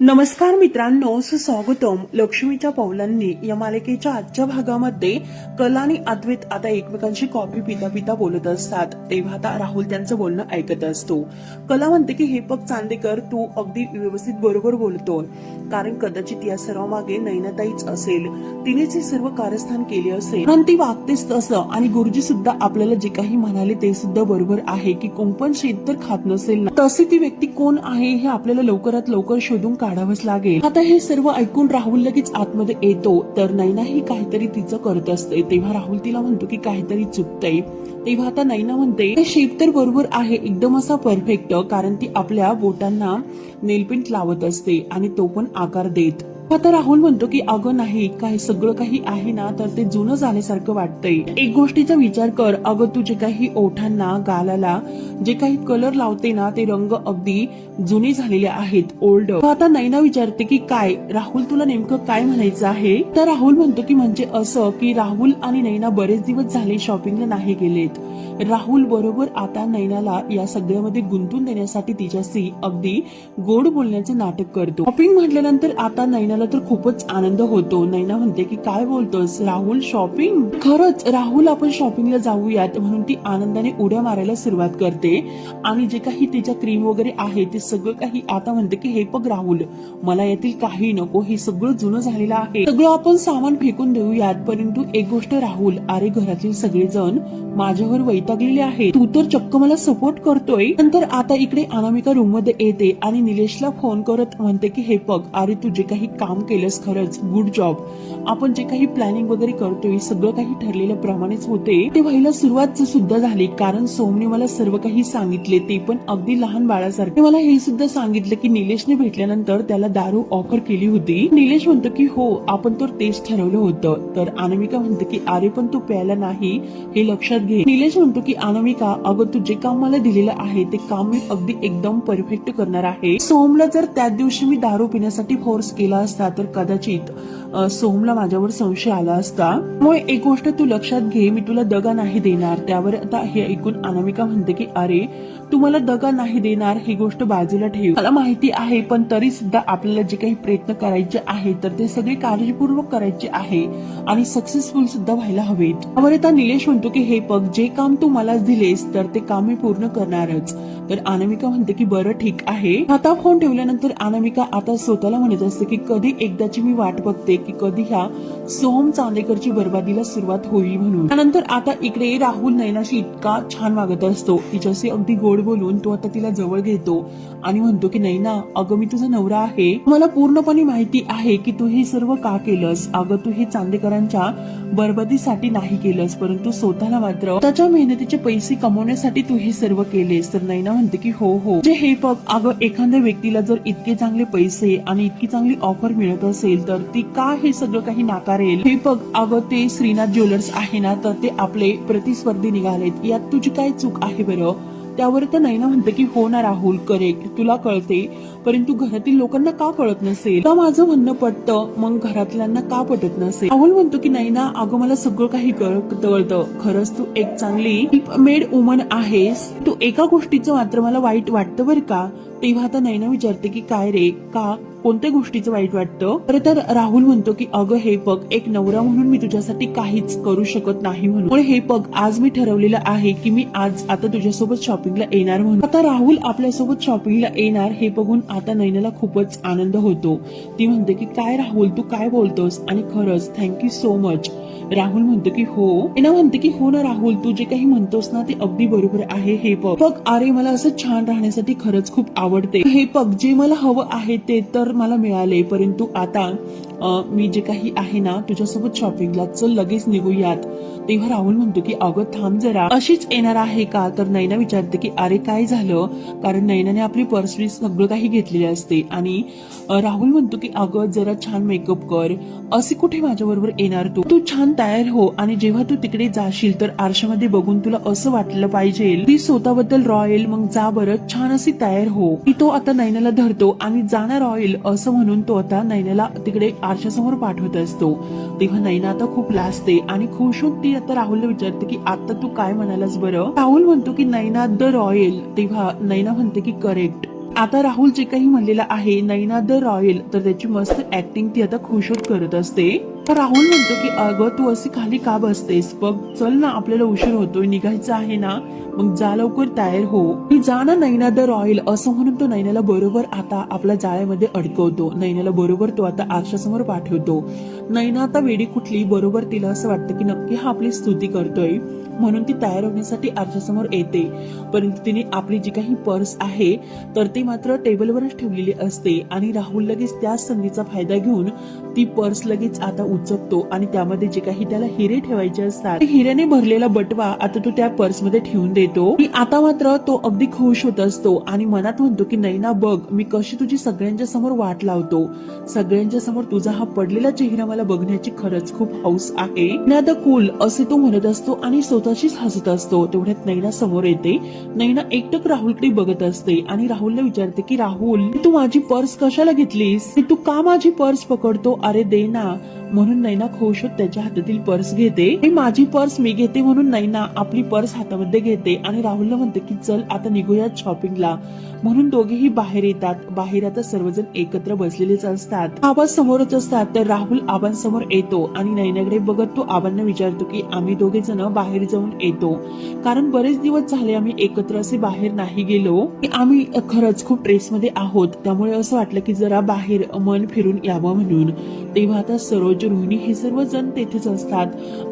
नमस्कार मित्रांनो सुस्वागतम. लक्ष्मीच्या पावलांनी या मालिकेच्या आजच्या भागामध्ये कला आणि अद्वैत आता एकमेकांशी कॉफी पिता पिता बोलत असतात. तेव्हा आता राहुल त्यांचं बोलणं ऐकत असतो. कला म्हणते की हे पग चांदेकर तू अगदी व्यवस्थित बरोबर बोलतोय. कारण कदाचित या सर्व मागे नैनाताईच असेल. तिनेच हे सर्व कारस्थान केले असेल. पण ती वागतेच तसं आणि गुरुजी सुद्धा आपल्याला जे काही म्हणाले ते सुद्धा बरोबर आहे की कुंपण शेत तर खात नसेल ना. तसे ती व्यक्ती कोण आहे हे आपल्याला लवकरात लवकर शोधून काढावंच लागेल. आता हे सर्व ऐकून राहुल लगेच आतमध्ये येतो. तर नैना ही काहीतरी तिचं करत असते. तेव्हा राहुल तिला म्हणतो की काहीतरी चुकतंय. तेव्हा आता नैना म्हणते शेप तर बरोबर आहे. एकदम असा परफेक्ट कारण ती आपल्या बोटांना नेलपेंट लावत असते आणि तो पण आकार देत. आता राहुल म्हणतो की अगं नाही काय सगळं काही आहे ना तर ते जुनं झाल्यासारखं वाटतंय. एक गोष्टीचा विचार कर अगं तू जे काही ओठांना गालाला जे काही कलर लावते ना ते रंग अगदी जुने झालेले आहेत ओल्ड आता नैना विचारते की काय राहुल तुला नेमकं काय म्हणायचं आहे? तर राहुल म्हणतो की म्हणजे असं की राहुल आणि नैना बरेच दिवस झाले शॉपिंगला नाही गेलेत. राहुल बरोबर आता नैनाला या सगळ्यामध्ये गुंतून देण्यासाठी तिच्याशी अगदी गोड बोलण्याचे नाटक करतो. शॉपिंग म्हटल्यानंतर आता नैना नैनाला तर खूपच आनंद होतो. नैना म्हणते की काय बोलतोस? राहुल शॉपिंग खरंच राहुल आपण शॉपिंगला जाऊयात म्हणून ती आनंदाने उड्या मारायला सुरुवात करते. आणि जे काही तिच्या क्रीम वगैरे आहे ते सगळं काही आता म्हणते की हे बघ राहुल मला यातील काही नको. हे सगळं जुनं झालेलं आहे. सगळं आपण सामान फेकून देऊयात. परंतु एक गोष्ट राहुल अरे घरातील सगळेजण माझ्यावर वैतागलेले आहे तू तर चक्क मला सपोर्ट करतोय. नंतर आता इकडे अनामिका रूममध्ये येते आणि निलेशला फोन करत म्हणते की हे बघ अरे तुझे काही काम केलंस खरंच. गुड जॉब आपण जे काही प्लॅनिंग वगैरे करतोय सगळं काही ठरलेल्या प्रमाणेच होते. ते व्हायला सुरुवात सुद्धा झाली कारण सोमने मला सर्व काही सांगितले ते पण अगदी लहान बाळासारखे. मला हे सुद्धा सांगितलं की निलेशने भेटल्यानंतर त्याला दारू ऑफर केली होती. निलेश म्हणतो की हो आपण तर तेच ठरवलं होतं. तर अनामिका म्हणते की अरे पण तू प्यायला नाही हे लक्षात घे. निलेश म्हणतो की अनामिका अगं तू जे काम मला दिलेलं आहे ते काम मी अगदी एकदम परफेक्ट करणार आहे. सोमला जर त्या दिवशी मी दारू पिण्यासाठी फोर्स केला असता तर कदाचित सोमला माझ्यावर संशय आला असता. त्यामुळे एक गोष्ट तू लक्षात घे मी तुला दगा नाही देणार. त्यावर आता हे ऐकून अनामिका म्हणते की अरे तुम्हाला दगा नाही देणार ही गोष्ट बाजूला ठेव. मला माहिती आहे पण तरी सुद्धा आपल्याला जे काही प्रयत्न करायचे आहे तर ते सगळे काळजीपूर्वक करायचे आहे आणि सक्सेसफुल सुद्धा व्हायला हवेत. त्यावर आता निलेश म्हणतो की हे बघ जे काम तू मला दिलेस तर ते काम मी पूर्ण करणारच. तर अनामिका म्हणते की बरं ठीक आहे. आता फोन ठेवल्यानंतर अनामिका आता स्वतःला म्हणत असते की कधी एकदाची मी वाट बघते की कधी ह्या सोहम चांदेकरची बर्बादीला सुरुवात होईल म्हणून. त्यानंतर आता इकडे राहुल नैनाशी इतका छान वागत असतो. तिच्याशी अगदी गोड बोलून तो आता तिला जवळ घेतो आणि म्हणतो की नैना अगं मी तुझा नवरा आहे. मला पूर्णपणे माहिती आहे की तू हे सर्व का केलंस? अगं तू हे चांदेकरांच्या बर्बादीसाठी नाही केलंस परंतु स्वतःला मात्र त्याच्या मेहनतीचे पैसे कमवण्यासाठी तू हे सर्व केलेस. तर नैना म्हणते की हो हो. जे हे बघ अगं एखाद्या व्यक्तीला जर इतके चांगले पैसे आणि इतकी चांगली ऑफर मिळत असेल तर ती का हे सगळं काही नाकारेल? हे बघ अगं ते श्रीनाथ ज्वेलर्स आहे ना तर ते आपले प्रतिस्पर्धी निघालेत. यात तुझी काय चूक आहे बरं? त्यावर तर नैना म्हणते की हो ना राहुल करेक्ट तुला कळते. परंतु घरातील लोकांना का कळत नसेल? का माझं म्हणणं पटतं? मग घरातल्यांना का पटत नसेल? राहुल म्हणतो की नैना अगं मला सगळं काही कळत कळतं. खरंच तू एक चांगली मेड वुमन आहेस. तू एका गोष्टीचं मात्र मला वाईट वाटतं बरं का? तेव्हा आता नैना विचारते की काय रे? का? कोणत्या गोष्टीचं वाईट वाटतं? खरं तर राहुल म्हणतो की अगं हे बघ एक नवरा म्हणून मी तुझ्यासाठी काहीच करू शकत नाही म्हणून. हे बघ आज मी ठरवलेलं आहे की मी आज आता तुझ्यासोबत शॉपिंगला येणार म्हणून. आता राहुल आपल्यासोबत शॉपिंगला येणार हे बघून आता नैनाला खूपच आनंद होतो. ती म्हणते की काय राहुल तू काय बोलतोस? आणि खरंच थँक्यू सो मच राहुल म्हणतो की हो. एना म्हणते की हो ना राहुल तू जे काही म्हणतोस ना ते अगदी बरोबर आहे हे बघ. बघ अरे मला असं छान राहण्यासाठी खरंच खूप आवडते. हे बघ जे मला हवं आहे ते तर मला मिळाले परंतु आता मी जे काही आहे ना तुझ्यासोबत शॉपिंगला चल लगेच निघूयात तेव्हा राहुल म्हणतो की अगं थांब जरा. अशीच येणार आहे का? तर नैना विचारते की अरे काय झालं? कारण नैनाने आपली पर्स सगळं काही घेतलेले असते. आणि राहुल म्हणतो की अगं जरा छान मेकअप कर. असे कुठे माझ्याबरोबर येणार तू? तू छान तयार हो आणि जेव्हा तू तिकडे जाशील तर आरशामध्ये बघून तुला असं वाटलं पाहिजे. ती स्वतःबद्दल रॉयल मग जा बरं छान अशी तयार हो. की तो आता नैनाला धरतो आणि जाणार रॉयल असं म्हणून तो आता नैनाला तिकडे आरशासमोर पाठवत असतो. तेव्हा नैना आता खूप लाजते आणि खुश होत ती आता राहुलला विचारते की आता तू काय म्हणालास बरं? राहुल म्हणतो की नैना द रॉयल. तेव्हा नैना म्हणते की करेक्ट. आता राहुल जे काही म्हणलेलं आहे नैना द रॉयल तर त्याची मस्त ऍक्टिंग ती आता खुश होत करत असते. तर राहुल म्हणतो की अगं तू अशी खाली का बसतेस? बघ चल ना आपल्याला उशीर होतोय निघायचं आहे ना? मग जा लवकर तयार हो. मी जा ना नैना द रॉयल. असं म्हणून तो नैनाला बरोबर आता आपल्या जाळ्यामध्ये अडकवतो. नैनाला बरोबर तो आता आरशासमोर पाठवतो. नैना आता वेडी कुठली बरोबर तिला असं वाटतं की नक्की हा आपली स्तुती करतोय. म्हणून ती तयार होण्यासाठी आरशासमोर येते. परंतु तिने आपली जी काही पर्स आहे तर ती मात्र टेबलवरच ठेवलेली असते आणि राहुल लगेच त्याच संधीचा फायदा घेऊन ती पर्स लगेच आता उचकतो आणि त्यामध्ये जे काही त्याला हिरे ठेवायचे असतात हिऱ्याने भरलेला बटवा आता तो त्या पर्समध्ये ठेवून देतो. आता मात्र तो अगदी खुश होत असतो आणि मनात म्हणतो की नैना बघ मी कशी तुझी सगळ्यांच्या समोर वाट लावतो. सगळ्यांच्या समोर तुझा हा पडलेला चेहरा मला बघण्याची खरंच खूप हौस आहे. द कूल असे तो म्हणत असतो आणि स्वतःशीच हसत असतो. तेवढ्यात नैना समोर येते. नैना एकटक राहुलकडे बघत असते आणि राहुलला विचारते की राहुल तू माझी पर्स कशाला घेतलीस? तू का माझी पर्स पकडतो? अरे दे ना म्हणून नैना खुश होत त्याच्या हातातील पर्स घेते. माझी पर्स मी घेते म्हणून नैना आपली पर्स हातामध्ये घेते आणि राहुलला म्हणते की चल आता निघूयात शॉपिंगला म्हणून दोघेही बाहेर येतात. बाहेर आता सर्वजण एकत्र बसलेलेच असतात. आबा समोरच असतात तर राहुल आबांसमोर येतो आणि नैनाकडे बघत तो आबांना विचारतो की आम्ही दोघे जण बाहेर जाऊन येतो. कारण बरेच दिवस झाले आम्ही एकत्र असे बाहेर नाही गेलो. की आम्ही खरंच खूप ट्रेस मध्ये आहोत. त्यामुळे असं वाटलं की जरा बाहेर मन फिरून यावं म्हणून. तेव्हा आता सरोज म्हणजे रोहिणी हे सर्वजण तेथेच असतात.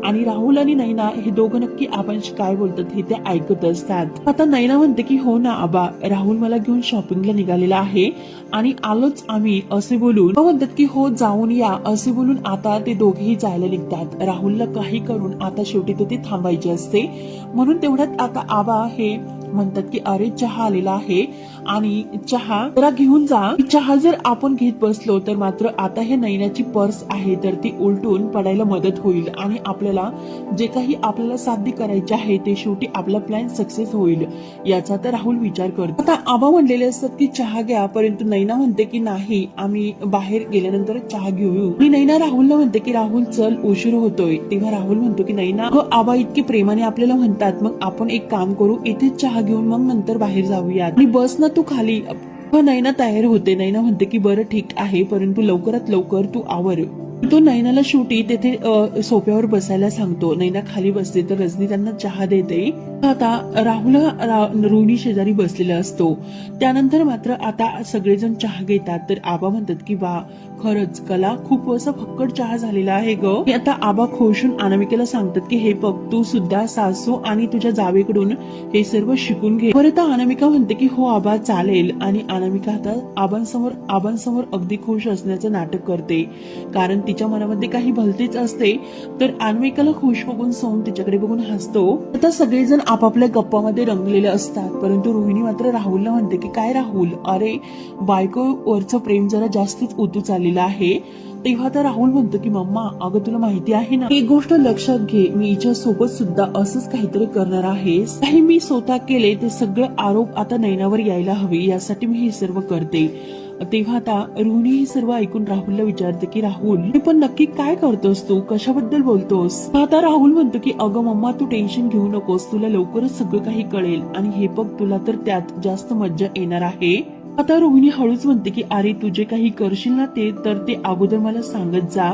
आणि राहुल आणि नैना हे दोघं नक्की आबांशी काय बोलतात हे ते ऐकत असतात. आता नैना म्हणते की हो ना आबा राहुल मला घेऊन शॉपिंगला निघालेला आहे आणि आलोच आम्ही असे बोलून म्हणतात की हो जाऊन या असे बोलून आता ते दोघेही जायला निघतात. राहुलला काही करून आता शेवटी ते थांबायचे असते. म्हणून तेवढ्यात आता आबा हे म्हणतात की अरे चहा आलेला आहे. आणि चहा जरा घेऊन जा. चहा जर आपण घेत बसलो तर मात्र आता हे नैनाची पर्स आहे तर ती उलटून पडायला मदत होईल आणि आपल्याला जे काही आपल्याला साध्य करायचे आहे ते शेवटी आपला प्लॅन सक्सेस होईल याचा तर राहुल विचार करतो. आता आबा म्हणलेले असतात की चहा घ्या. परंतु नैना म्हणते की नाही आम्ही बाहेर गेल्यानंतर चहा घेऊ आणि नैना राहुलला म्हणते की राहुल चल उशीर होतोय. तेव्हा राहुल म्हणतो की नैना आबा इतके प्रेमाने आपल्याला म्हणतात मग आपण एक काम करू इथेच चहा घेऊन मग नंतर बाहेर जाऊयात. आणि बस ना तू खाली. नैना तयार होते. नैना म्हणते की बरं ठीक आहे परंतु लवकरात लवकर तू आवर. तो नैनाला शेवटी तेथे सोप्यावर बसायला सांगतो. नैना खाली बसते तर रजनी त्यांना चहा देते. आता राहुल हा रा- रोहिणी शेजारी बसलेला असतो. त्यानंतर मात्र आता सगळेजण चहा घेतात तर आबा म्हणतात की वा खरंच कला खूप असं फक्कड चहा झालेला आहे ग. आता आबा खोशून अनामिकेला सांगतात की हे बघ तू सुद्धा सासू आणि तुझ्या जावेकडून हे सर्व शिकून घे. परत अनामिका म्हणते की हो आबा चालेल. आणि अनामिका आता आबांसमोर आबांसमोर अगदी खुश असण्याचं नाटक करते. कारण तिच्या मनामध्ये काही भलतीच असते तर अनामिकाला खुश बघून सोम तिच्याकडे बघून हसतो. आता सगळेजण आपापल्या गप्पामध्ये रंगलेले असतात परंतु रोहिणी मात्र राहुलला म्हणते की काय राहुल? अरे बायको वरचं प्रेम जरा जास्तीच उतू चालेल चाललेलं आहे. तेव्हा तर राहुल म्हणतो की मम्मा अगं तुला माहिती आहे ना एक गोष्ट लक्षात घे. मी हिच्या सोबत सुद्धा असंच काहीतरी करणार आहे काही मी स्वतः केले ते सगळं आरोप आता नैनावर यायला हवे यासाठी मी हे सर्व करते. तेव्हा आता रोहिणी हे सर्व ऐकून राहुलला विचारते की राहुल पण नक्की काय करतोस तू? कशाबद्दल बोलतोस? आता राहुल म्हणतो की अगं मम्मा तू टेन्शन घेऊ नकोस. तुला लवकरच सगळं काही कळेल. आणि हे बघ तुला तर त्यात जास्त मज्जा येणार आहे. आता रोहिणी हळूच म्हणते की अरे तू जे काही करशील ना ते तर ते अगोदर मला सांगत जा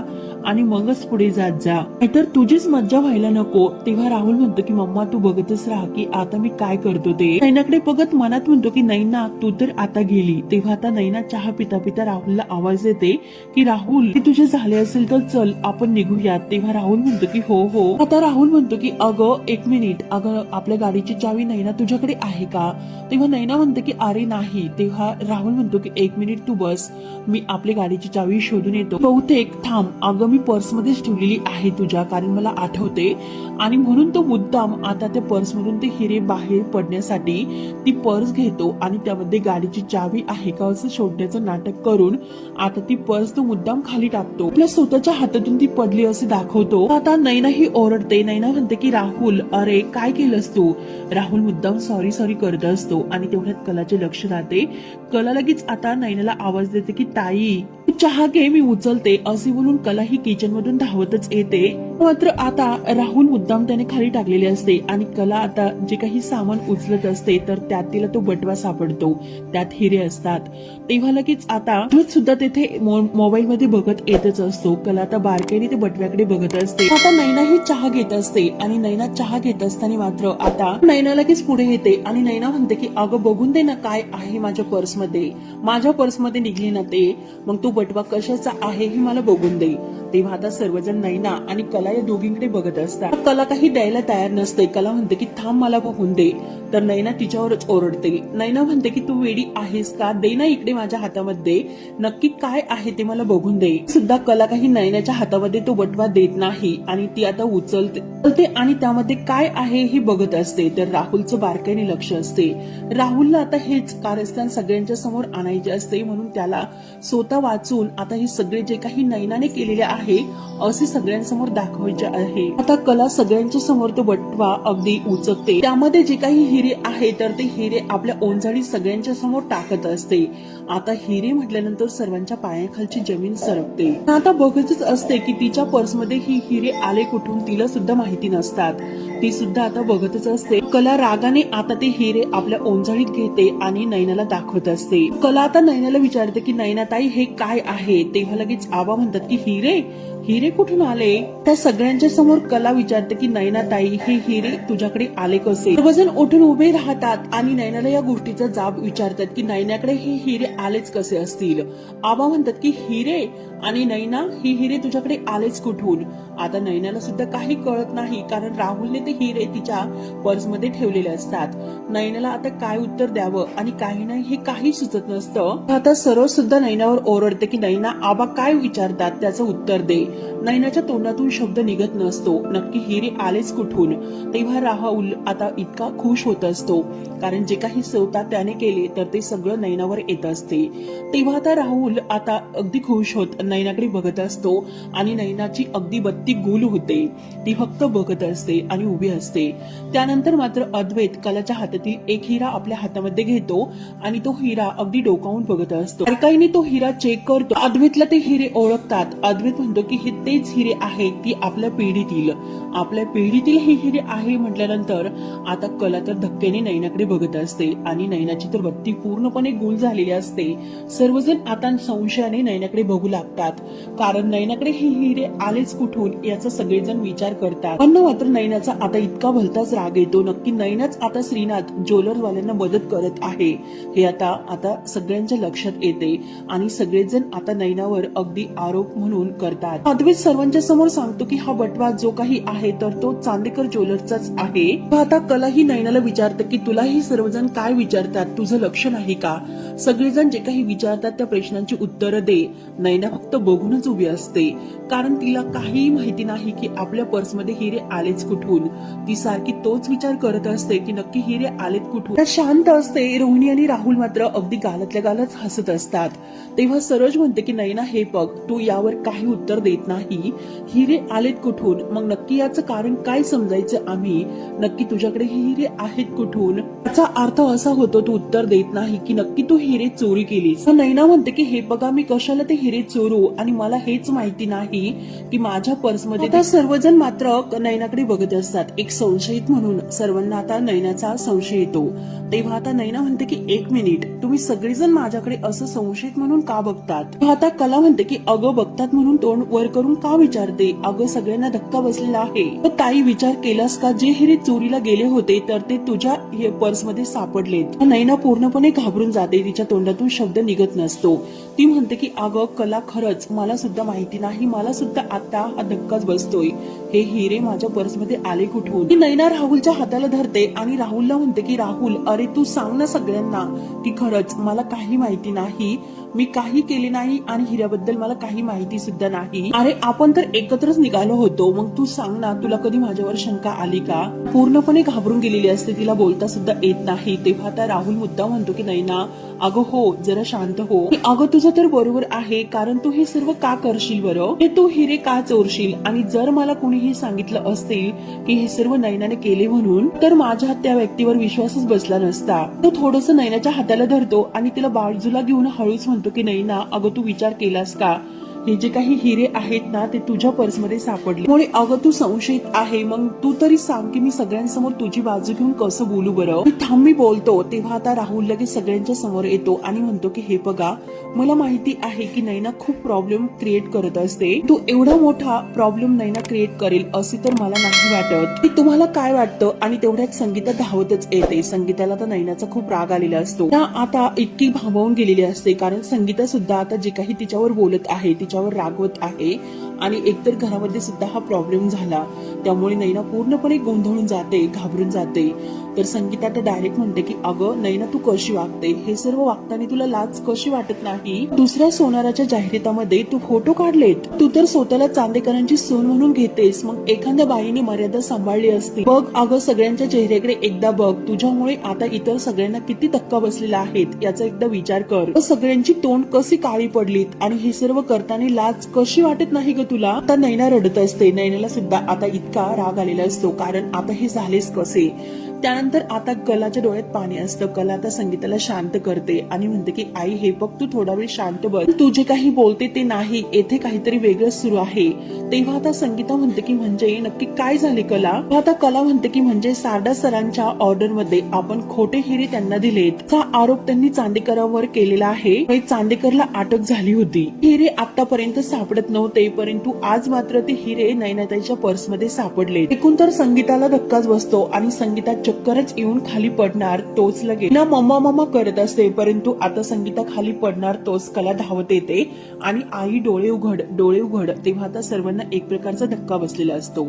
आणि मगच पुढे जात जा. नाहीतर तुझीच मज्जा व्हायला नको. तेव्हा राहुल म्हणतो की मम्मा तू बघतच राहा की आता मी काय करतो ते. नैनाकडे बघत मनात म्हणतो की नैना तू तर आता गेली. तेव्हा आता नैना चहा पिता पिता राहुलला आवाज देते की राहुल ते तुझे झाले असेल तर चल आपण निघूयात. तेव्हा राहुल म्हणतो की हो हो. आता राहुल म्हणतो की अगं एक मिनिट. अगं आपल्या गाडीची चावी नैना तुझ्याकडे आहे का? तेव्हा नैना म्हणते की अरे नाही. तेव्हा राहुल म्हणतो की एक मिनिट तू बस. मी आपली गाडीची चावी शोधून येतो. बहुतेक थांब. अगं मी पर्स मध्येच ठेवलेली आहे तुझ्या कारण मला आठवते. आणि म्हणून तो मुद्दाम आता त्या पर्स मधून ते हिरे बाहेर पडण्यासाठी ती पर्स घेतो आणि त्यामध्ये गाडीची चावी आहे का असं शोधण्याचं नाटक करून आता ती पर्स तो मुद्दाम खाली टाकतो. आपल्या स्वतःच्या हातातून ती पडली असे दाखवतो. आता नैना ही ओरडते. नैना म्हणते की राहुल अरे काय केलंस तू? राहुल मुद्दाम सॉरी सॉरी करत असतो आणि तेवढ्यात कलाचे लक्ष राहते. कला लगेच आता नैनाला आवाज देते की ताई चहा घे मी उचलते असे बोलून कला ही किचन मधून धावतच येते. मात्र आता राहुल मुद्दाम त्याने खाली टाकलेले असते आणि कला आता जे काही सामान उचलत असते तर त्यात तिला तो बटवा सापडतो. त्यात हिरे असतात. तेव्हा लगेच आता सुद्धा तेथे मोबाईल मध्ये बघत येतच असतो. कला आता बारकाईने ते बटव्याकडे बघत असते. आता नैना ही चहा घेत असते आणि नैना चहा घेत असताना मात्र आता नैना लगेच पुढे येते आणि नैना म्हणते की अगं बघून दे ना काय आहे माझ्या पर्समध्ये. माझ्या पर्समध्ये निघली ना ते. मग तो बटवा कशाचा आहे हे मला बघून देईल तेव्हा आता सर्वजण नैना आणि कला या दोघींकडे बघत असतात. कला काही द्यायला तयार नसते. कला म्हणते की थांब मला बघून दे. तर नैना तिच्यावरच ओरडते. नैना म्हणते की तू वेडी आहेस का? दे ना इकडे माझ्या हातामध्ये. नक्की काय आहे ते मला बघून दे. सुद्धा कला काही नैनाच्या हातामध्ये तो बटवा देत नाही आणि ती आता उचलते. उचलते आणि त्यामध्ये काय आहे हे बघत असते. तर राहुलचं बारकाईने लक्ष असते. राहुलला आता हेच कारस्थान सगळ्यांच्या समोर आणायचे असते. म्हणून त्याला स्वतः वाचून आता हे सगळे जे काही नैनाने केलेले आहे असे सगळ्यांसमोर दाखवायचे आहे. आता कला सगळ्यांच्या समोर तो बटवा अगदी उचकते. त्यामध्ये जे काही हिरे आहे तर ते हिरे आपल्या ओंजाळी सगळ्यांच्या समोर टाकत असते. आता हिरे म्हटल्यानंतर सर्वांच्या पायाखालची जमीन सरकते. आता बघतच असते की तिच्या पर्समध्ये ही हिरे आले कुठून तिला सुद्धा माहिती नसतात. ती सुद्धा आता बघतच असते. कला रागाने आता ते हिरे आपल्या ओंजळीत घेते आणि नैनाला दाखवत असते. कला आता नैनाला विचारते की नैनाताई हे काय आहे? तेव्हा लगेच आबा म्हणतात की हिरे? हिरे कुठून आले? त्या सगळ्यांच्या समोर कला विचारते की नैनाताई हे हिरे तुझ्याकडे आले कसे? सर्वजण उठून उभे राहतात आणि नैनाला या गोष्टीचा जाब विचारतात की नैनाकडे हे हिरे आलेच कसे असतील? आबा म्हणतात की हिरे आणि नैना ही हिरे तुझ्याकडे आलेच कुठून? आता नैनाला सुद्धा काही कळत नाही कारण राहुलने ते हिरे तिच्या पर्समध्ये ठेवलेले असतात. नैनाला आता काय उत्तर द्यावं आणि काही नाही हे काही सुचत नसतं. आता सरळ सुद्धा नैनावर ओरडते की नैना आबा काय विचारतात? त्याचं उत्तर दे. नैनाच्या तोंडातून शब्द निघत नसतो. नक्की हिरे आलेच कुठून? तेव्हा राहुल आता इतका खुश होत असतो. कारण जे काही सवता त्याने केले तर ते सगळं नैनावर येत असते. तेव्हा आता राहुल आता अगदी खुश होत नैनाकडे बघत असतो आणि नैनाची अगदी बत्ती गुल होते. ती फक्त बघत असते आणि उभी असते. त्यानंतर मात्र अद्वैत कलाच्या हातातील एक हिरा आपल्या हातामध्ये घेतो आणि तो हिरा अगदी डोकावून बघत असतो. बारकाईने तो हिरा चेक करतो. अद्वैतला ते हिरे ओळखतात. अद्वैत म्हणतो की हे तेच हिरे आहेत ती आपल्या पिढीतील. आपल्या पिढीतील हे हिरे आहे म्हटल्यानंतर आता कला तर धक्क्याने नैनाकडे बघत असते आणि नैनाची तर बत्ती पूर्णपणे गुल झालेली असते. सर्वजण आता संशयाने नैनाकडे बघू लागतात. कारण नैनाकडे हे हिरे आलेच कुठून? याचा सगळेजण विचार करतात. पण मात्र नैनाचा आता इतका भलताच राग येतो. नक्की नैनाच आता श्रीनाथ ज्वेलरवाल्यांना मदत करत आहे. हे आता आता सगळ्यांच्या लक्षात येते आणि सगळेजण आता नैनावर अगदी आरोप म्हणून करतात. अद्वैत सर्वांच्या समोर सांगतो की हा बटवा जो काही आहे तर तो चांदेकर ज्वेलरचाच आहे. आता कलाही नैनाला विचारते की तुला ही सर्वजण काय विचारतात? तुझं लक्ष नाही का? सगळेजण जे काही विचारतात त्या प्रश्नांची उत्तरं दे. नैना फक्त बघूनच उभी असते. कारण तिला काही माहिती नाही की आपल्या पर्समध्ये हिरे आलेच कुठून. ती सारखी तोच विचार करत असते की नक्की हिरे आलेत कुठून. शांत असते रोहिणी आणि राहुल मात्र अगदी गालातल्या गालच हसत असतात. तेव्हा सरोज म्हणते की नैना हे बघ तू यावर काही उत्तर देत नाही. हिरे आलेत कुठून? मग नक्की याचं कारण काय समजायचं आम्ही? नक्की तुझ्याकडे हे हिरे आहेत कुठून? याचा अर्थ असा होतो तू उत्तर देत नाही की नक्की तू हिरे चोरी केलीस. नैना म्हणते की हे बघा मी कशाला ते हिरे चोरू? आणि मला हेच माहिती नाही की माझ्या पर्समध्ये आता सर्वजण मात्र नैनाकडे बघत असतात. एक संशयित म्हणून सर्वांना आता नैनाचा संशय येतो. तेव्हा आता नैना म्हणते की एक मिनिट तुम्ही सगळेजण माझ्याकडे असं संशयित म्हणून का बघतात? आता कला म्हणते की अगं बघतात म्हणून तोंड वर करून का विचारते? अगं सगळ्यांना धक्का बसलेला आहे. ताई विचार केलास का? जे हिरे चोरीला गेले होते तर ते तुझ्या पर्समध्ये सापडलेत. नैना पूर्णपणे घाबरून जाते. तिच्या तोंडातून शब्द निघत नसतो. ती म्हणते की अगं कला खरंच मला सुद्धा माहिती नाही. मला सुद्धा आता हा धक्काच बसतोय. हे हिरे माझ्या पर्समध्ये आले कुठून? मी नैना राहुलच्या हाताला धरते आणि राहुलला म्हणते की राहुल अरे तू सांग ना सगळ्यांना की खरंच मला काही माहिती नाही. मी काही केले नाही आणि हिऱ्याबद्दल मला काही माहिती सुद्धा नाही. अरे आपण तर एकत्रच निघालो होतो. मग तू सांग ना तुला कधी माझ्यावर शंका आली का? पूर्णपणे घाबरून गेलेली असते तिला बोलता सुद्धा येत नाही. तेव्हा आता राहुल मुद्दा म्हणतो की नैना अगं हो जरा शांत हो. अगं तुझं तर बरोबर आहे कारण तू हे सर्व का करशील बरं? हे तू हिरे का चोरशील? आणि जर मला कुणीही सांगितलं असतील की हे सर्व नैनाने केले म्हणून तर माझ्या त्या व्यक्तीवर विश्वासच बसला नसता. तो थोडस नैनाच्या हाताला धरतो आणि तिला बाजूला घेऊन हळूच म्हणतो की नैना अगं तू विचार केलास का? हे जे काही हिरे आहेत ना ते तुझ्या पर्समध्ये सापडले. मुळे अगं तू संशयित आहे. मग तू तरी सांग की मी सगळ्यांसमोर तुझी बाजू घेऊन कसं बोलू बरं? थांब मी बोलतो. तेव्हा आता राहुल लगेच सगळ्यांच्या समोर येतो आणि म्हणतो की हे बघा मला माहिती आहे की नैना खूप प्रॉब्लेम क्रिएट करत असते. तू एवढा मोठा प्रॉब्लेम नैना क्रिएट करेल असे तर मला नाही वाटत. की तुम्हाला काय वाटतं? आणि तेवढ्यात संगीता धावतच येते. संगीताला तर नैनाचा खूप राग आलेला असतो. आता इतकी भांबवून गेलेली असते कारण संगीता सुद्धा आता जे काही तिच्यावर बोलत आहे त्यांच्यावर रागवत आहे. आणि एकतर घरामध्ये सुद्धा हा प्रॉब्लेम झाला. त्यामुळे नैना पूर्णपणे गोंधळून जाते घाबरून जाते. तर संगीता तर डायरेक्ट म्हणते की अगं नैना तू कशी वागते? हे सर्व वागताना तुला लाज कशी वाटत नाही? दुसऱ्या सोनाराच्या जाहिरातामध्ये तू फोटो काढलेत. तू तर स्वतःला चांदेकरांची सून म्हणून घेतेस. मग एखाद्या बाईने मर्यादा सांभाळली असती. बघ अगं सगळ्यांच्या चेहऱ्याकडे एकदा बघ. तुझ्यामुळे आता इतर सगळ्यांना किती धक्का बसलेला आहेत याचा एकदा विचार कर. सगळ्यांची तोंड कशी काळी पडलीत? आणि हे सर्व करताना लाज कशी वाटत नाही ग तुला? आता नैना रडत असते. नैनाला सुद्धा आता इतका राग आलेला असतो. कारण आता हे झालेच कसे? त्यानंतर आता कलाच्या डोळ्यात पाणी असतं. कला आता संगीताला शांत करते आणि म्हणते की आई हे बघ तू थोडा वेळ शांत बस. तू जे काही बोलते ते नाही. येथे काहीतरी वेगळं सुरू आहे. तेव्हा आता संगीता म्हणते की म्हणजे नक्की काय झाले कला? आता कला म्हणते की म्हणजे सारडा सरांच्या ऑर्डरमध्ये आपण खोटे हिरे त्यांना दिलेत. चा आरोप त्यांनी चांदेकरावर केलेला आहे. चांदेकरला अटक झाली होती. हिरे आतापर्यंत सापडत नव्हते परंतु आज मात्र ते हिरे नैनाताईच्या पर्समध्ये सापडले एकूण तर संगीताला धक्काच बसतो आणि संगीता चक्करच येऊन खाली पडणार तोच लगे ना मम्मा मम्मा करत असते परंतु आता संगीता खाली पडणार तोच कला धावत येते. आणि आई डोळे उघड डोळे उघड तेव्हा आता सर्वांना एक प्रकारचा धक्का बसलेला असतो.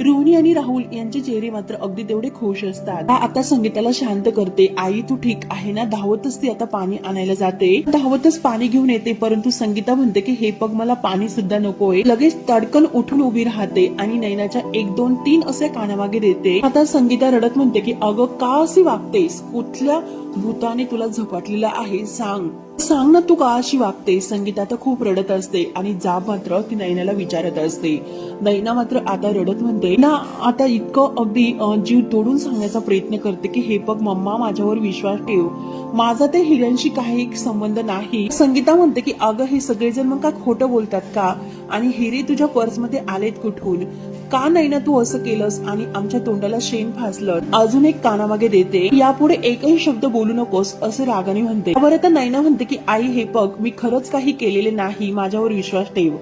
रोहिणी आणि राहुल यांचे चेहरे मात्र अगदी तेवढे खुश असतात. आता संगीताला शांत करते. आई तू ठीक आहे ना? धावतच ती आता पाणी आणायला जाते. धावतच पाणी घेऊन येते परंतु संगीता म्हणते की हे पग मला पाणी सुद्धा नकोय. लगेच तडकन उठून उभी राहते आणि नैनाच्या एक दोन तीन असे कानामागे देते. आता संगीता रडत म्हणते की की अगं का असे वागतेस? कुठल्या भूताने तुला झपाटलेला आहे सांग. सांग ना तू का अशी वागते. संगीता तर खूप रडत असते आणि जाब मात्र ती नैनाला विचारत असते. नैना मात्र आता रडत म्हणते ना आता इतकं अगदी जीव तोडून सांगण्याचा प्रयत्न करते की हे बघ मम्मा माझ्यावर विश्वास ठेव. माझा ते हिऱ्यांशी काही संबंध नाही. संगीता म्हणते की अगं हे सगळेजण मग का खोटं बोलतात का? आणि हिरे तुझ्या पर्समध्ये आलेत कुठून? का नाही ना तू असं केलंस आणि आमच्या तोंडाला शेण फासलं? अजून एक कानामागे देते. यापुढे एकही शब्द बोलू नकोस असं रागाने म्हणते. बरं तर नैना म्हणते की आई हे बघ मी खरंच काही केलेले नाही माझ्यावर विश्वास ठेव.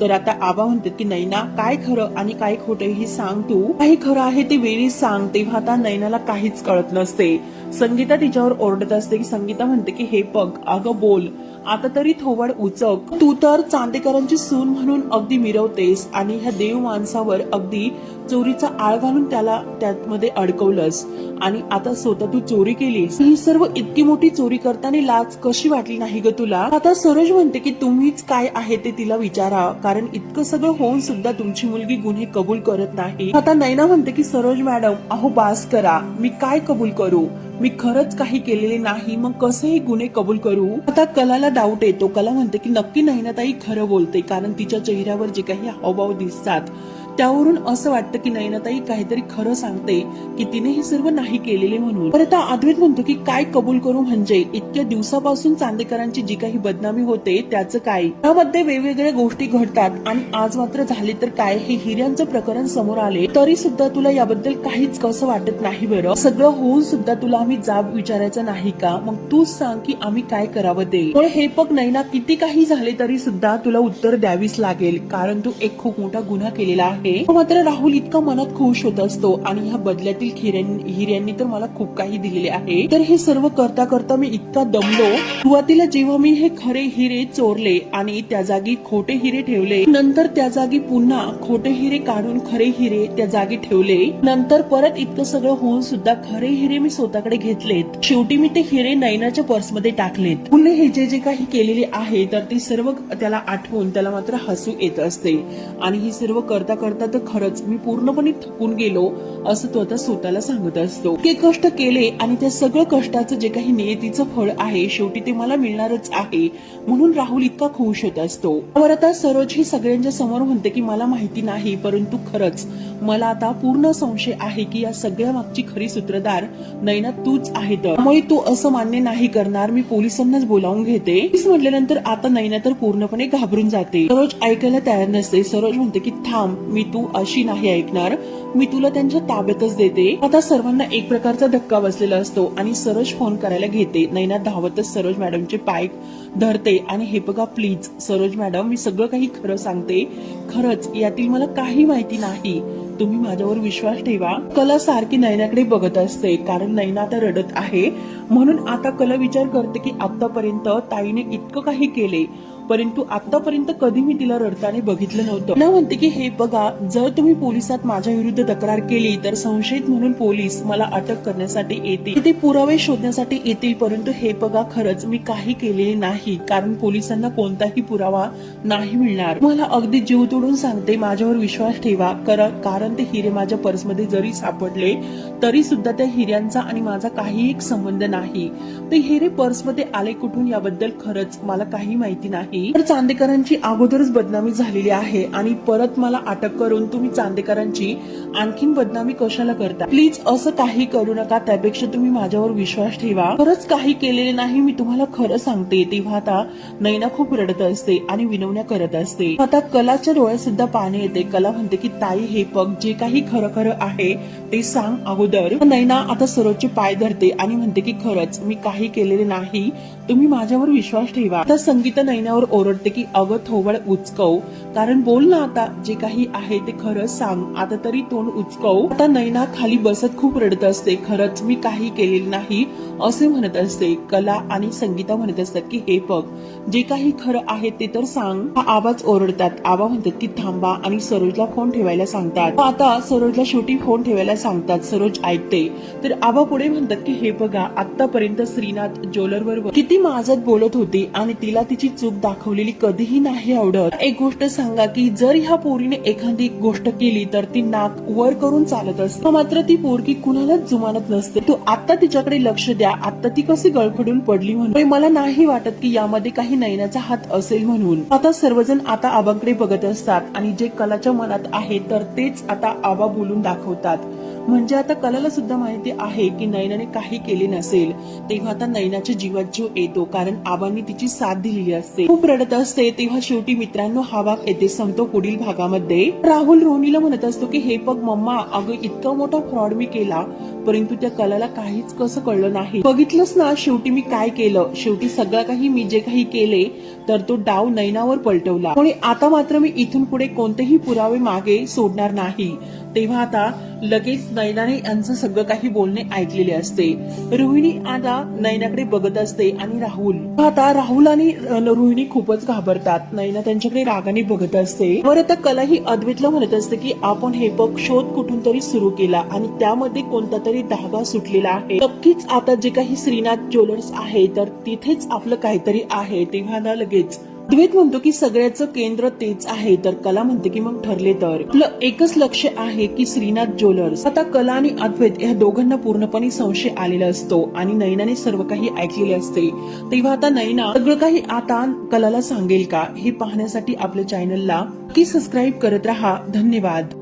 तर आता आबा म्हणतात की नैना काय खरं आणि काय खोटं हे सांग तू. काही खरं आहे ते वेळी सांग तेव्हा आता नैनाला काहीच कळत नसते. संगीता तिच्यावर ओरडत असते की संगीता म्हणते की हे बघ अगं बोल आता तरी थोबाड उचक. तू तर चांदेकरांची सून म्हणून अगदी मिरवतेस आणि ह्या देव माणसावर अगदी चोरीचा आळ घालून त्याला त्यामध्ये अडकवलंस. आणि आता स्वतः तू चोरी केलीस. ही सर्व इतकी मोठी चोरी करताना लाच कशी वाटली नाही ग तुला? आता सरोज म्हणते की तुम्हीच काय आहे ते तिला विचारा. कारण इतकं सगळं होऊन सुद्धा तुमची मुलगी गुन्हे कबूल करत नाही. आता नैना म्हणते की सरोज मॅडम अहो बास करा. मी काय कबूल करू? मी खरंच काही केलेले नाही. मग कसेही गुन्हे कबूल करू? आता कलाला डाऊट येतो. कला म्हणते की नक्की नैनाताई खरं बोलते. कारण तिच्या चेहऱ्यावर जे काही हावभाव दिसतात त्यावरून असं वाटतं की नैनाताई काहीतरी खरं सांगते की तिने हे सर्व नाही केलेले म्हणून. परत अद्वैत म्हणतो की काय कबूल करू म्हणजे इतक्या दिवसापासून चांदेकरांची जी काही बदनामी होते त्याचं काय? त्यामध्ये वेगवेगळ्या गोष्टी घडतात आणि आज मात्र झाले तर काय हे हिऱ्यांचं प्रकरण समोर आले तरी सुद्धा तुला याबद्दल काहीच कसं वाटत नाही बरं? सगळं होऊन सुद्धा तुला आम्ही जाब विचारायचा नाही का? मग तूच सांग की आम्ही काय करावं ते. पण हे पग नैना किती काही झाले तरी सुद्धा तुला उत्तर द्यावीच लागेल कारण तू एक खूप मोठा गुन्हा केलेला आहे. हो, मात्र राहुल इतका मनात खुश होत असतो आणि ह्या बदल्यातील हिऱ्यांनी तर मला खूप काही दिलेले आहे. तर हे सर्व करता करता मी इतका दमलो. सुरुवातीला जेव्हा मी हे खरे हिरे चोरले आणि त्या जागी खोटे हिरे ठेवले नंतर त्या जागी पुन्हा खोटे हिरे काढून खरे हिरे त्या जागी ठेवले नंतर परत इतकं सगळं होऊन सुद्धा खरे हिरे मी स्वतःकडे घेतलेत. शेवटी मी ते हिरे नैनाच्या पर्समध्ये टाकलेत. पुन्हा हे जे जे काही केलेले आहे तर ते सर्व त्याला आठवून त्याला मात्र हसू येत असते. आणि हे सर्व करता करता करता तर खरंच मी पूर्णपणे थकून गेलो असं तो आता स्वतःला सांगत असतो. ते कष्ट केले आणि त्या सगळं कष्टाचं जे काही नियतीचं फळ आहे शेवटी ते मला मिळणारच आहे म्हणून राहुल इतका खुश होत असतो. वर आता सरोज ही सगळ्यांच्या समोर म्हणते की मला माहिती नाही परंतु खरंच मला आता पूर्ण संशय आहे की या सगळ्या मागची खरी सूत्रधार नैना तूच आहे तर. त्यामुळे तू असं मान्य नाही करणार मी पोलिसांनाच बोलावून घेते. म्हटल्यानंतर आता नैना तर पूर्णपणे घाबरून जाते. सरोज ऐकायला तयार नसते. सरोज म्हणते की थांब मी तू अशी नाही ऐकणार. मी तुला त्यांच्या ताब्यातच देते. आता सर्वांना एक प्रकारचा धक्का बसलेला असतो आणि सरोज फोन करायला घेते. नैना धावतच सरोज मॅडमचे पाय धरते. आणि हे बघा प्लीज सरोज मॅडम मी सगळं काही खरं सांगते. खरंच यातील मला काही माहिती नाही. तुम्ही माझ्यावर विश्वास ठेवा. कला सारखी नैनाकडे बघत असते कारण नैना आता रडत आहे. म्हणून आता कला विचार करते की आतापर्यंत ताईने इतकं काही केले. परंतु आतापर्यंत कधी मी तिला रडताना बघितलं नव्हतं. ना म्हणते की हे बघा जर तुम्ही पोलिसात माझ्या विरुद्ध तक्रार केली तर संशयित म्हणून पोलीस मला अटक करण्यासाठी येतील. ते पुरावे शोधण्यासाठी येतील परंतु हे बघा खरंच मी काही केलेले नाही कारण पोलिसांना कोणताही पुरावा नाही मिळणार. मला अगदी जीव तोडून सांगते माझ्यावर विश्वास ठेवा कारण ते हिरे माझ्या पर्समध्ये जरी सापडले तरी सुद्धा त्या हिऱ्यांचा आणि माझा काही एक संबंध नाही. ते हिरे पर्समध्ये आले कुठून याबद्दल खरंच मला काही माहिती नाही. तर चांदेकरांची अगोदरच बदनामी झालेली आहे आणि परत मला अटक करून तुम्ही चांदेकरांची आणखीन बदनामी कशाला करता? प्लीज असं काही करू नका त्यापेक्षा तुम्ही माझ्यावर विश्वास ठेवा. खरंच काही केलेले नाही मी तुम्हाला खरं सांगते. तेव्हा आता नैना खूप रडत असते आणि विनवण्या करत असते. आता कलाच्या डोळ्यात सुद्धा पाणी येते. कला म्हणते की ताई हे पग जे काही खरं खरं आहे ते सांग अगोदर. नैना आता सरोजचे पाय धरते आणि म्हणते की खरंच मी काही केलेले नाही तुम्ही माझ्यावर विश्वास ठेवा. आता संगीता नैनावर ओरडते की अगं थोवळ उचकव. कारण बोल ना आता जे काही आहे ते खरंच सांग. आता तरी तोंड उचकव. आता नैना खाली बसत खूप रडत असते. खरंच मी काही केलेले नाही असे म्हणत असते. कला आणि संगीता म्हणत असतात की हे बघ जे काही खरं आहे ते तर सांग. हा आवाज ओरडतात. आबा म्हणतात की थांबा आणि सरोजला फोन ठेवायला सांगतात. आता सरोजला शेवटी फोन ठेवायला सांगतात. सरोज ऐकते. तर आबा पुढे म्हणतात की हे बघा आतापर्यंत श्रीनाथ ज्वेलर बरोबर किती माझत बोलत होती आणि तिला तिची चूक दाखवलेली कधीही नाही आवडत. एक गोष्ट सांगा की जर ह्या पोरीने एखादी गोष्ट केली तर ती नाक वर करून चालत असते. मात्र ती पोरगी कुणालाच जुमानत नसते. तू आता तिच्याकडे लक्ष द्या. आता ती कशी गळफडून पडली म्हणून. मला नाही वाटत की यामध्ये काही नयनाचा हात असेल म्हणून. आता सर्वजण आता आबांकडे बघत असतात आणि जे कलाच्या मनात आहे तर तेच आता आबा बोलून दाखवतात. म्हणजे आता कलाला सुद्धा माहिती आहे की नयनाने काही केले नसेल तेव्हा आता नयनाच्या जीवात जीव येतो कारण आबांनी तिची साथ दिलेली असते. खूप रडत असते तेव्हा शेवटी मित्रांनो हा भाग येथे संपतो पुढील भागामध्ये. राहुल रोहिणीला म्हणत असतो की हे बघ मम्मा अगं इतका मोठा फ्रॉड मी केला परंतु त्या कलाला काहीच कसं कळलं नाही. बघितलंच ना शेवटी मी काय केलं? शेवटी सगळं काही मी जे काही केले तर तो डाव नैनावर पलटवला. आणि आता मात्र मी इथून पुढे कोणतेही पुरावे मागे सोडणार नाही. तेव्हा आता लगेच नैनाने यांचं सगळं काही बोलणे ऐकलेले असते. रोहिणी आता नैनाकडे बघत असते आणि राहुल. आता राहुल आणि रोहिणी खूपच घाबरतात. नैना त्यांच्याकडे रागाने बघत असते. बरं आता कला ही अद्वैतला म्हणत असते की आपण हे बघ शोध कुठून तरी सुरू केला आणि त्यामध्ये कोणता तरी धागा सुटलेला आहे. नक्कीच आता जे काही श्रीनाथ ज्वेलर्स आहे तर तिथेच आपलं काहीतरी आहे. तेव्हा ना लगेच अद्वैत म्हणतो की सगळ्याचं केंद्र तेच आहे. तर कला म्हणते की मग ठरले तर. आपलं एकच लक्ष आहे की श्रीनाथ ज्वेलर्स. आता कला आणि अद्वैत या दोघांना पूर्णपणे संशय आलेला असतो आणि नैनाने सर्व काही ऐकलेले असते. तेव्हा आता नैना सगळं काही आता कलाला सांगेल का? हे पाहण्यासाठी आपल्या चॅनलला की सबस्क्राईब करत राहा. धन्यवाद.